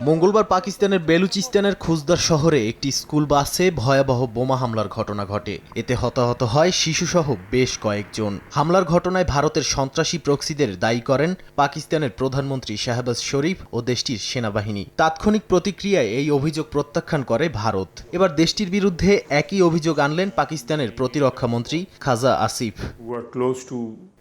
মঙ্গলবার পাকিস্তানের বেলুচিস্তানের খুজদার শহরে একটি স্কুল বাসে ভয়াবহ বোমা হামলার ঘটনা ঘটে। এতে হতাহত হয় শিশুসহ বেশ কয়েকজন। হামলার ঘটনায় ভারতের সন্ত্রাসী প্রক্সিদের দায়ী করেন পাকিস্তানের প্রধানমন্ত্রী শাহবাজ শরীফ ও দেশটির সেনাবাহিনী। তাৎক্ষণিক প্রতিক্রিয়ায় এই অভিযোগ প্রত্যাখ্যান করে ভারত। এবার দেশটির বিরুদ্ধে একই অভিযোগ আনলেন পাকিস্তানের প্রতিরক্ষামন্ত্রী খাজা আসিফ।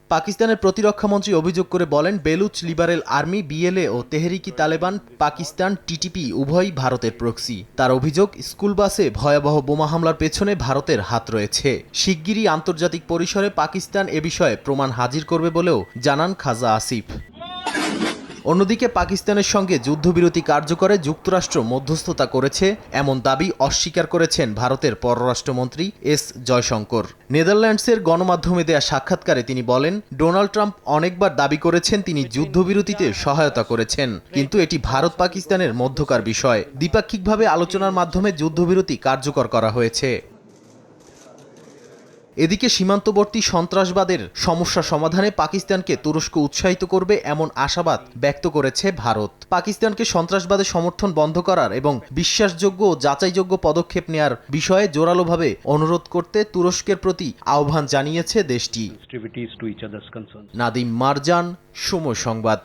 পাকিস্তানের প্রতিরক্ষামন্ত্রী অভিযোগ করে বলেন, বেলুচ লিবারেল আর্মি, বিএলএ ও তেহরিকি তালেবান পাকিস্তান টিটিপি উভয়ই ভারতের প্রক্সি। তার অভিযোগ, স্কুল বাসে ভয়াবহ বোমা হামলার পেছনে ভারতের হাত রয়েছে। শিগগিরই আন্তর্জাতিক পরিসরে পাকিস্তান এ বিষয়ে প্রমাণ হাজির করবে বলেও জানান খাজা আসিফ। অন্যদিকে পাকিস্তানের সঙ্গে যুদ্ধবিরতি কার্যকরে যুক্তরাষ্ট্র মধ্যস্থতা করেছে, এমন দাবি অস্বীকার করেছেন ভারতের পররাষ্ট্রমন্ত্রী এস জয়শঙ্কর। নেদারল্যান্ডসের গণমাধ্যমে দেয়া সাক্ষাৎকারে তিনি বলেন, ডোনাল্ড ট্রাম্প অনেকবার দাবি করেছেন তিনি যুদ্ধবিরতিতে সহায়তা করেছেন, কিন্তু এটি ভারত পাকিস্তানের মধ্যকার বিষয়। দ্বিপাক্ষিকভাবে আলোচনার মাধ্যমে যুদ্ধবিরতি কার্যকর করা হয়েছে। এদিকে সীমান্তবর্তী সন্ত্রাসবাদের সমস্যা সমাধানে পাকিস্তানকে তুরস্ক উৎসাহিত করবে এমন আশাবাদ ব্যক্ত করেছে ভারত। পাকিস্তানকে সন্ত্রাসবাদের সমর্থন বন্ধ করার এবং বিশ্বাসযোগ্য ও যাচাইযোগ্য পদক্ষেপ নেয়ার বিষয়ে জোরালোভাবে অনুরোধ করতে তুরস্কের প্রতি আহ্বান জানিয়েছে দেশটি. নাদিম মারজান সময় সংবাদ।